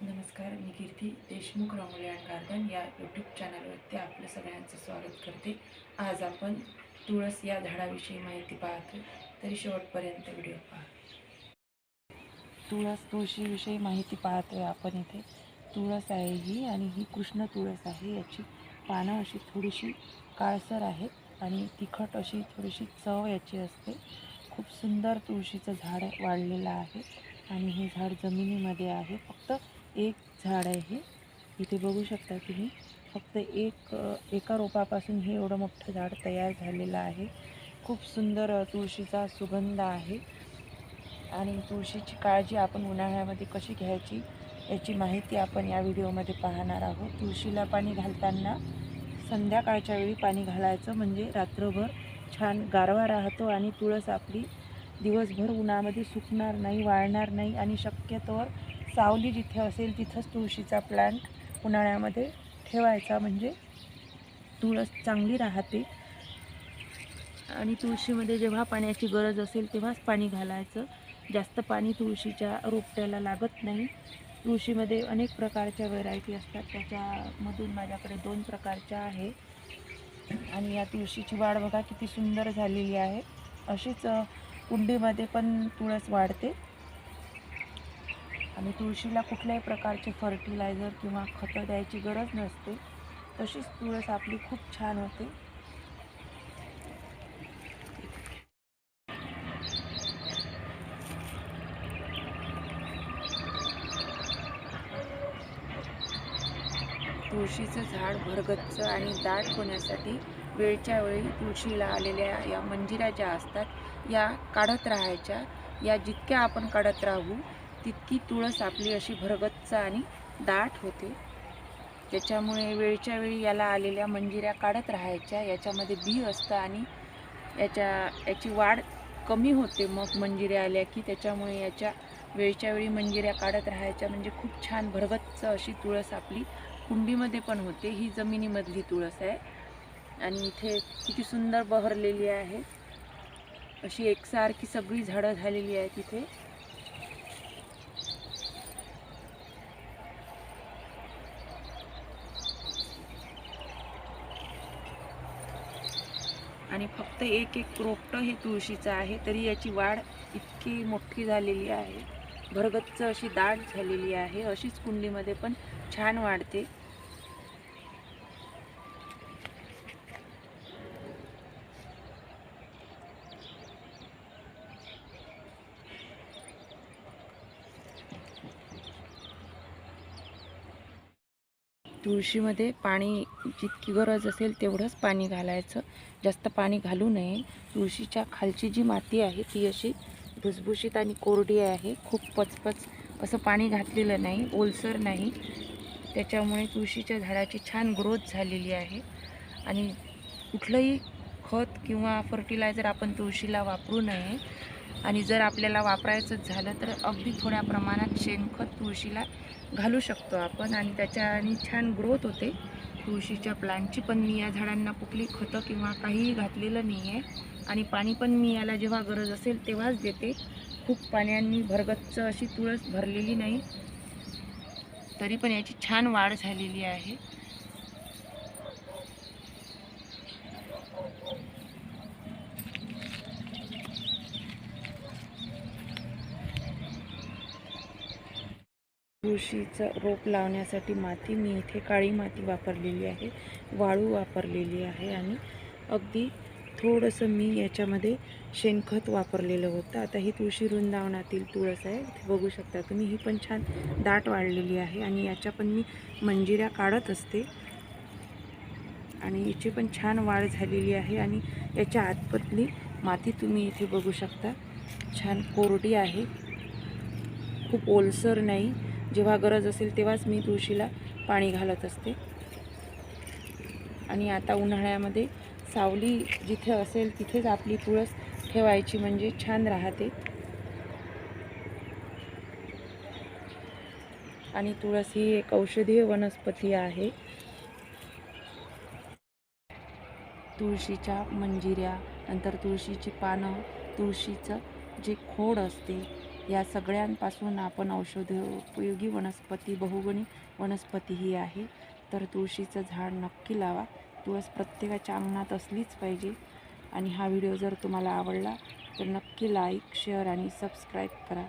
नमस्कार मी Kirti Deshmukh Rangoli and garden या यूट्यूब चॅनलवरती आपलं सगळ्यांचं स्वागत करते. आज आपण तुळस या झाडाविषयी माहिती पाहतो. तरी शेवटपर्यंत व्हिडिओ पहा. तुळस तुळशीविषयी माहिती पाहतोय आपण इथे. तुळस आहे ही आणि ही कृष्ण तुळस आहे. याची पानं अशी थोडीशी काळसर आहेत आणि तिखट अशी थोडीशी चव याची असते. खूप सुंदर तुळशीचं झाड वाढलेलं आहे आणि हे झाड जमिनीमध्ये आहे. फक्त एक झाड आहे. हे इथे बघू शकता तुम्ही. फक्त एक एका रोपापासून हे एवढं मोठं झाड तयार झालेलं आहे. खूप सुंदर तुळशीचा सुगंध आहे. आणि तुळशीची काळजी आपण उन्हाळ्यामध्ये कशी घ्यायची याची माहिती आपण या व्हिडिओमध्ये पाहणार आहोत. तुळशीला पाणी घालताना संध्याकाळच्या वेळी पाणी घालायचं म्हणजे रात्रभर छान गारवा राहतो आणि तुळस आपली दिवसभर उन्हामध्ये सुकणार नाही वाळणार नाही आणि शक्यतोवर सावली जिथे असेल तिथंच तुळशीचा प्लांट उन्हाळ्यामध्ये ठेवायचा. म्हणजे तुळस चांगली राहते. आणि तुळशीमध्ये जेव्हा पाण्याची गरज असेल तेव्हाच पाणी घालायचं. जास्त पाणी तुळशीच्या रोपट्याला लागत नाही. तुळशीमध्ये अनेक प्रकारच्या व्हरायटी असतात. त्याच्यामधून माझ्याकडे दोन प्रकारच्या आहे. आणि या तुळशीची वाढ बघा किती सुंदर झालेली आहे. अशीच कुंडीमध्ये पण तुळस वाढते. आणि तुळशीला कुठल्याही प्रकारचे फर्टिलायझर किंवा खतं द्यायची गरज नसते. तशीच तुळस आपली खूप छान होते. तुळशीचं झाड भरगच्च आणि दाट होण्यासाठी वेळच्या वेळी तुळशीला आलेल्या या मंजिऱ्या ज्या असतात या काढत राहायच्या. या जितक्या आपण काढत राहू तितकी तुळस आपली अशी भरगच्च आणि दाट होते. त्याच्यामुळे वेळच्या वेळी याला आलेल्या मंजिऱ्या काढत राहायच्या. याच्यामध्ये बी असतं आणि याच्या याची वाढ कमी होते. मग मंजिऱ्या आल्या की त्याच्यामुळे याच्या वेळच्या वेळी मंजिऱ्या काढत राहायच्या. म्हणजे खूप छान भरगच्च अशी तुळस आपली कुंडीमध्ये पण होते. ही जमिनीमधली तुळस आहे. आणि इथे किती सुंदर बहरलेली आहे. अशी एकसारखी सगळी झाडं झालेली आहेत तिथे आणि फक्त एक एक रोपटं हे तुळशीचं आहे तरी याची वाढ इतकी मोठी झालेली आहे. भरगच्च अशी दाट झालेली आहे अशीच कुंडीमध्ये पण छान वाढते. तुळशीमध्ये पाणी जितकी गरज असेल तेवढंच पाणी घालायचं. जास्त पाणी घालू नये. तुळशीच्या खालची जी माती आहे ती अशी भुसभुशीत आणि कोरडी आहे. खूप पचपच असं पाणी घातलेलं नाही ओलसर नाही. त्याच्यामुळे तुळशीच्या झाडाची छान ग्रोथ झालेली आहे. आणि कुठलंही खत किंवा फर्टिलायझर आपण तुळशीला वापरू नये. आणि जर आपल्याला वापरायचंच झालं तर अगदी थोड्या प्रमाणात शेणखत तुळशीला घालू शकतो आपण. आणि त्याच्याने छान ग्रोथ होते. तुळशीच्या प्लांटची पण मी या झाडांना कुठली खतं किंवा काहीही घातलेलं नाही आहे आणि पाणी पण मी याला जेव्हा गरज असेल तेव्हाच देते. खूप पाण्याने भरगच्च अशी तुळस भरलेली नाही. तरी पण याची छान वाढ झालेली आहे. तुळशीचं रोप लावण्यासाठी माती मी इथे काळी माती वापरलेली आहे वाळू वापरलेली आहे आणि अगदी थोडंसं मी याच्यामध्ये शेणखत वापरलेलं होतं. आता ही तुळशी वृंदावनातील तुळस आहे इथे बघू शकता तुम्ही. ही पण छान दाट वाढलेली आहे आणि याच्या पण मी मंजिऱ्या काढत असते. आणि याची पण छान वाढ झालेली आहे आणि याच्या आतपतली माती तुम्ही इथे बघू शकता. छान कोरडी आहे. खूप ओलसर नाही. जेव्हा गरज असेल तेव्हाच मी तुळशीला पाणी घालत असते. आणि आता उन्हाळ्यामध्ये सावली जिथे असेल तिथेच आपली तुळस ठेवायची म्हणजे छान राहते. आणि तुळस ही एक औषधीय वनस्पती आहे. तुळशीच्या मंजिऱ्या नंतर तुळशीची पानं तुळशीचं जे खोड असते या सगळ्यांपासून आपण औषधोपयोगी वनस्पती बहुगुणी वनस्पती ही आहे. तर तुळशीचं झाड नक्की लावा. तुळस प्रत्येकाच्या अंगणात असलीच पाहिजे. आणि हा व्हिडिओ जर तुम्हाला आवडला तर नक्की लाईक शेअर आणि सबस्क्राईब करा.